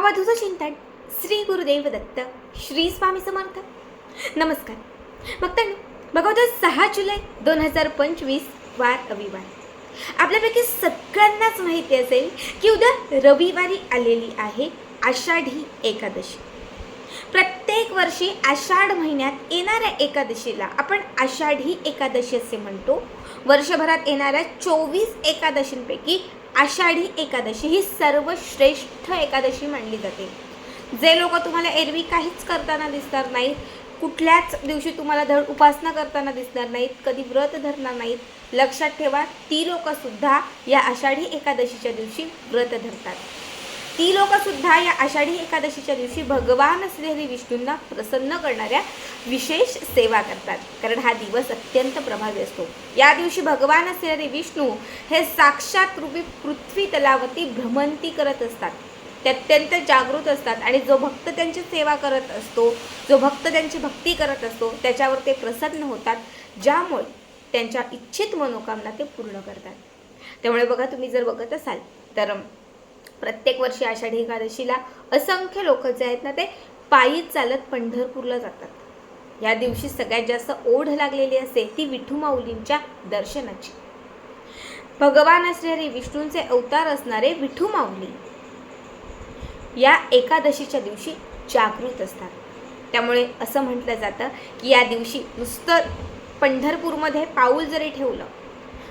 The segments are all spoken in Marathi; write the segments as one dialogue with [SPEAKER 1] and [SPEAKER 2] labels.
[SPEAKER 1] अवधूत चिंतन श्री गुरुदेव दत्त श्री स्वामी समर्थ. नमस्कार. भक्तांनो बघा सहा जुलै दोन हजार पंचवीस वार रविवार. आपल्यापैकी सगळ्यांनाच माहिती असेल की उद्या रविवारी आलेली आहे आषाढी एकादशी. प्रत्येक वर्षी आषाढ महिन्यात येणाऱ्या एकादशीला आपण आषाढी एकादशी असे म्हणतो. वर्षभरात येणाऱ्या चोवीस एकादशींपैकी आषाढी एकादशी ही सर्वश्रेष्ठ एकादशी मानली जाते. जे लोक तुम्हाला एरवी काहीच करताना दिसणार नाहीत कुठल्याच दिवशी तुम्हाला धड उपासना करताना दिसणार नाहीत कधी व्रत धरणार नाहीत लक्षात ठेवा ती लोकसुद्धा या आषाढी एकादशीच्या दिवशी व्रत धरतात. ती लोकसुद्धा या आषाढी एकादशीच्या दिवशी भगवान श्रीहरी विष्णूंना प्रसन्न करणाऱ्या विशेष सेवा करतात. कारण हा दिवस अत्यंत प्रभावी असतो. या दिवशी भगवान श्रीहरी विष्णू हे साक्षात रूपी पृथ्वी तलावती भ्रमंती करत असतात. ते अत्यंत जागृत असतात आणि जो भक्त त्यांची सेवा करत असतो जो भक्त त्यांची भक्ती करत असतो त्याच्यावर ते प्रसन्न होतात ज्यामुळे त्यांच्या इच्छित मनोकामना ते पूर्ण करतात. त्यामुळे बघा तुम्ही जर बघत असाल तर प्रत्येक वर्षी आषाढी एकादशीला असंख्य लोक जे आहेत ना ते पायी चालत पंढरपूरला जातात. या दिवशी सगळ्यात जास्त ओढ लागलेली असते ती विठू माऊलींच्या दर्शनाची. भगवान असणारे विष्णूंचे अवतार असणारे विठू माऊली या एकादशीच्या दिवशी जागृत असतात. त्यामुळे असं म्हटलं जातं की या दिवशी नुसतं पंढरपूरमध्ये पाऊल जरी ठेवलं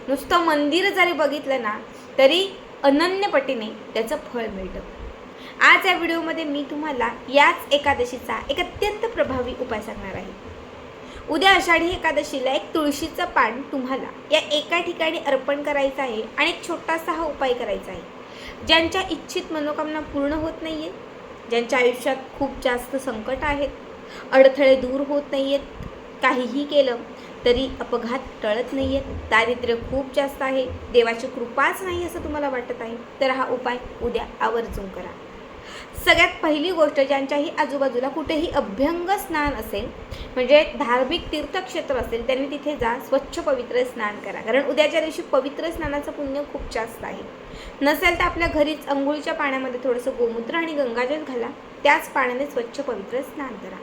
[SPEAKER 1] नुसतं मंदिर जरी बघितलं ना तरी अनन्यपटीने त्याचं फळ मिळतं. आज या व्हिडिओमध्ये मी तुम्हाला याच एकादशीचा एक अत्यंत प्रभावी उपाय सांगणार आहे. उद्या आषाढी एकादशीला एक तुळशीचं पान तुम्हाला या एका ठिकाणी अर्पण करायचं आहे आणि एक छोटासा हा उपाय करायचा आहे. ज्यांच्या इच्छित मनोकामना पूर्ण होत नाही आहेत ज्यांच्या आयुष्यात खूप जास्त संकट आहेत अडथळे दूर होत नाही आहेत काहीही केलं तरी अपघात टळत नाही आहेत दारिद्र्य खूप जास्त आहे. देवाची कृपाच नाही असं तुम्हाला वाटत आहे? तर हा उपाय उद्या आवर्जून करा. सगळ्यात पहिली गोष्ट ज्यांच्याही आजूबाजूला कुठेही अभ्यंग स्नान असेल म्हणजे धार्मिक तीर्थक्षेत्र असेल त्यांनी तिथे जा स्वच्छ पवित्र स्नान करा. कारण उद्याच्या दिवशी पवित्र स्नानाचं पुण्य खूप जास्त आहे. नसेल तर आपल्या घरीच अंघोळीच्या पाण्यामध्ये थोडंसं गोमूत्र आणि गंगाजल घाला. त्याच पाण्याने स्वच्छ पवित्र स्नान करा.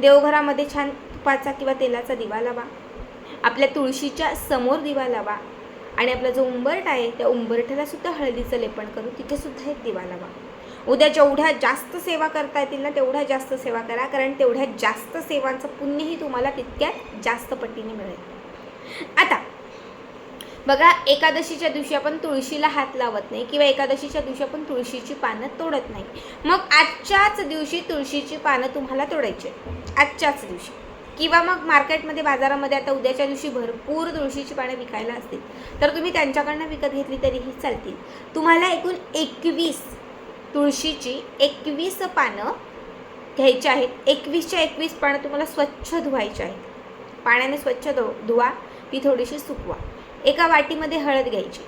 [SPEAKER 1] देवघरामध्ये छान तुपाचा किंवा तेलाचा दिवा लावा. आपल्या तुळशीच्या समोर दिवा लावा. आणि आपला जो उंबरट आहे त्या उंबरठ्याला सुद्धा हळदीचं लेपन करू तिथेसुद्धा एक दिवा लावा. उद्या जेवढ्या जास्त सेवा करता येतील ना तेवढ्या जास्त सेवा करा. कारण तेवढ्या जास्त सेवांचं पुण्यही तुम्हाला तितक्यात जास्त पटीने मिळेल. आता बघा एकादशीच्या दिवशी आपण तुळशीला हात लावत नाही किंवा एकादशीच्या दिवशी आपण तुळशीची पानं तोडत नाही. मग आजच्याच दिवशी तुळशीची पानं तुम्हाला तोडायची आहेत. आजच्याच दिवशी. किंवा मग मार्केटमध्ये बाजारामध्ये आता उद्याच्या दिवशी भरपूर तुळशीची पानं विकायला असतील. तर तुम्ही त्यांच्याकडनं विकत घेतली तरीही चालतील. तुम्हाला एकूण एकवीस तुळशीची एकवीस पानं घ्यायची आहेत. एकवीसच्या एकवीस पानं तुम्हाला स्वच्छ धुवायची आहेत. पाण्याने स्वच्छ धु धुवा ती थोडीशी सुकवा. एका वाटीमध्ये हळद घ्यायची.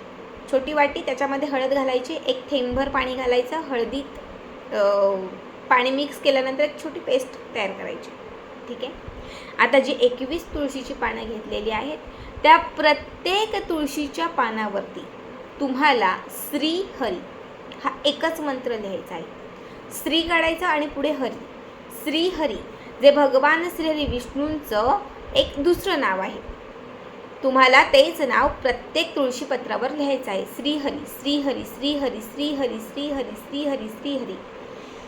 [SPEAKER 1] छोटी वाटी त्याच्यामध्ये हळद घालायची. एक थेंबभर पाणी घालायचं. हळदीत पाणी मिक्स केल्यानंतर एक छोटी पेस्ट तयार करायची. ठीक आहे? आता जी एकवीस तुळशीची पानं घेतलेली आहेत त्या प्रत्येक तुळशीच्या पानावरती तुम्हाला श्री हरी हा एकच मंत्र लिहायचा आहे. श्री काढायचा आणि पुढे हरी. श्री हरी जे भगवान श्रीहरी विष्णूंचं एक दुसरं नाव आहे. तुम्हाला तेच नाव प्रत्येक तुळशीपत्रावर लिहायचं आहे. श्रीहरी श्रीहरी श्रीहरी श्रीहरी श्रीहरी श्रीहरी श्रीहरी.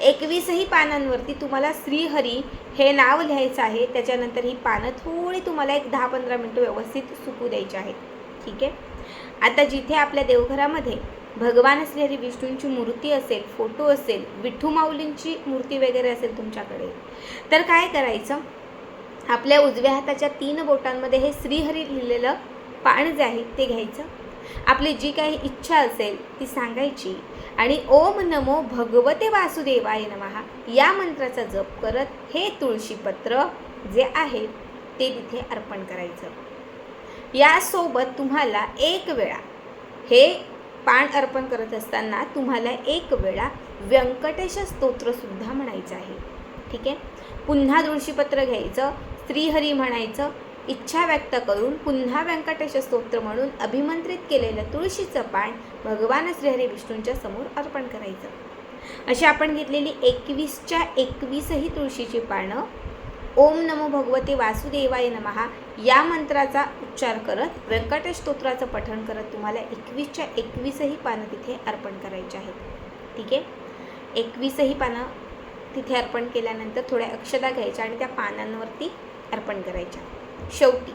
[SPEAKER 1] एकवीसही पानांवरती तुम्हाला श्रीहरी हे नाव लिहायचं आहे. त्याच्यानंतर ही पानं थोडी तुम्हाला एक दहा पंधरा मिनटं व्यवस्थित सुकू द्यायची आहेत. ठीक आहे? आता जिथे आपल्या देवघरामध्ये भगवान श्रीहरी विष्णूंची मूर्ती असेल फोटो असेल विठू माऊलींची मूर्ती वगैरे असेल तुमच्याकडे तर काय करायचं? आपल्या उजव्या हाताच्या तीन बोटांमध्ये हे श्रीहरी लिहिलेलं पान जे आहे ते घ्यायचं. आपली जी काही इच्छा असेल ती सांगायची. आणि ओम नमो भगवते वासुदेवाय नमहा. या मंत्राचा जप करत हे तुळशीपत्र जे आहे ते तिथे अर्पण करायचं. यासोबत तुम्हाला एक वेळा हे पान अर्पण करत असताना तुम्हाला एक वेळा व्यंकटेश स्तोत्रसुद्धा म्हणायचं आहे. ठीक आहे? पुन्हा तुळशीपत्र घ्यायचं. श्रीहरी म्हणायचं इच्छा व्यक्त करून पुन्हा व्यंकटेश स्तोत्र म्हणून अभिमंत्रित केलेलं तुळशीचं पान भगवान श्रीहरी विष्णूंच्या समोर अर्पण करायचं. अशी आपण घेतलेली एकवीसच्या एकवीसही तुळशीची पानं ओम नमो भगवते वासुदेवाय नमहा या मंत्राचा उच्चार करत व्यंकटेश स्तोत्राचं पठण करत तुम्हाला एकवीसच्या एकवीसही पानं तिथे अर्पण करायची आहेत. ठीक आहे? एकवीसही पानं तिथे अर्पण केल्यानंतर थोड्या अक्षता घ्यायच्या आणि त्या पानांवरती अर्पण करायच्या. शेवटी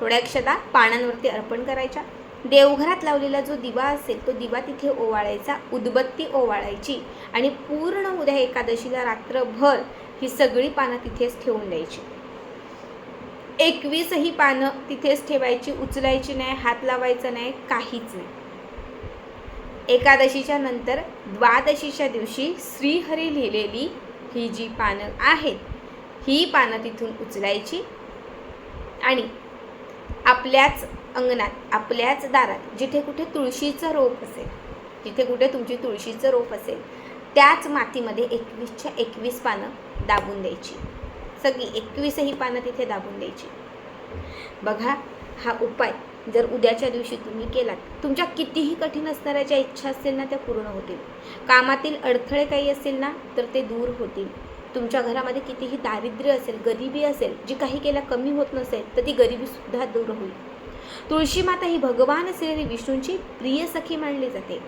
[SPEAKER 1] थोड्या अक्षदा पानांवरती अर्पण करायच्या. देवघरात लावलेला जो दिवा असेल तो दिवा तिथे ओवाळायचा उदबत्ती ओवाळायची आणि पूर्ण उद्या एकादशीला रात्रभर ही सगळी पानं तिथेच ठेवून द्यायची. एकवीसही पानं तिथेच ठेवायची उचलायची नाही हात लावायचं नाही काहीच नाही. एकादशीच्या नंतर द्वादशीच्या दिवशी श्रीहरी लिहिलेली ही जी पानं आहेत ही पानं तिथून उचलायची आणि आपल्याच अंगणात आपल्याच दारात जिथे कुठे तुळशीचं रोप असेल जिथे कुठे तुमची तुळशीचं रोप असेल त्याच मातीमध्ये एकवीसच्या एकवीस पानं दाबून द्यायची. सगळी एकवीसही पानं तिथे दाबून द्यायची. बघा हा उपाय जर उद्याच्या दिवशी तुम्ही केलात तुमच्या कितीही कठीण असणाऱ्या ज्या इच्छा असतील ना त्या पूर्ण होतील. कामातील अडथळे काही असतील ना तर ते दूर होतील. तुमच्या घरामध्ये कितीही दारिद्र्य असेल गरिबी असेल जी काही केल्या कमी होत नसेल तर ती गरिबीसुद्धा दूर होईल. तुळशी माता ही भगवान असलेली विष्णूंची प्रिय सखी मानली जाते.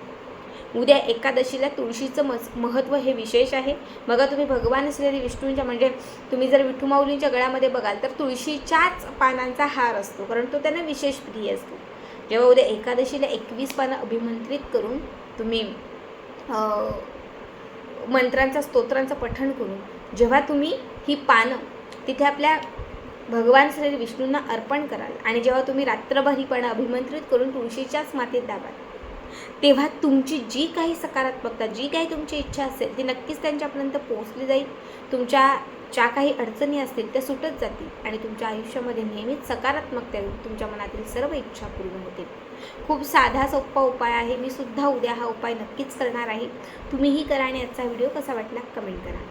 [SPEAKER 1] उद्या एकादशीला तुळशीचं मस महत्त्व हे विशेष आहे. बघा तुम्ही भगवान असलेली विष्णूंच्या म्हणजे तुम्ही जर विठू माऊलींच्या गळ्यामध्ये बघाल तर तुळशीच्याच पानांचा हार असतो कारण तो त्यांना विशेष प्रिय असतो. जेव्हा उद्या एकादशीला एकवीस पानं अभिमंत्रित करून तुम्ही मंत्रांचा स्तोत्रांचं पठण करून जेव्हा तुम्ही ही पानं तिथे आपल्या भगवान श्री विष्णूंना अर्पण कराल आणि जेव्हा तुम्ही रात्रभर ही पानं अभिमंत्रित करून तुळशीच्याच मातीत दाबाल तेव्हा तुमची जी काही सकारात्मकता जी काही तुमची इच्छा असेल ती नक्कीच त्यांच्यापर्यंत पोहोचली जाईल. तुमच्या ज्या काही अडचणी असतील त्या सुटत जातील आणि तुमच्या आयुष्यामध्ये नेहमीच सकारात्मकता येऊन तुमच्या मनातील सर्व इच्छा पूर्ण होतील. खूप साधा सोपा उपाय आहे. मी सुद्धा उद्या हा उपाय नक्कीच करणार आहे. तुम्हीही करा आणि आजचा व्हिडिओ कसा वाटला कमेंट करा.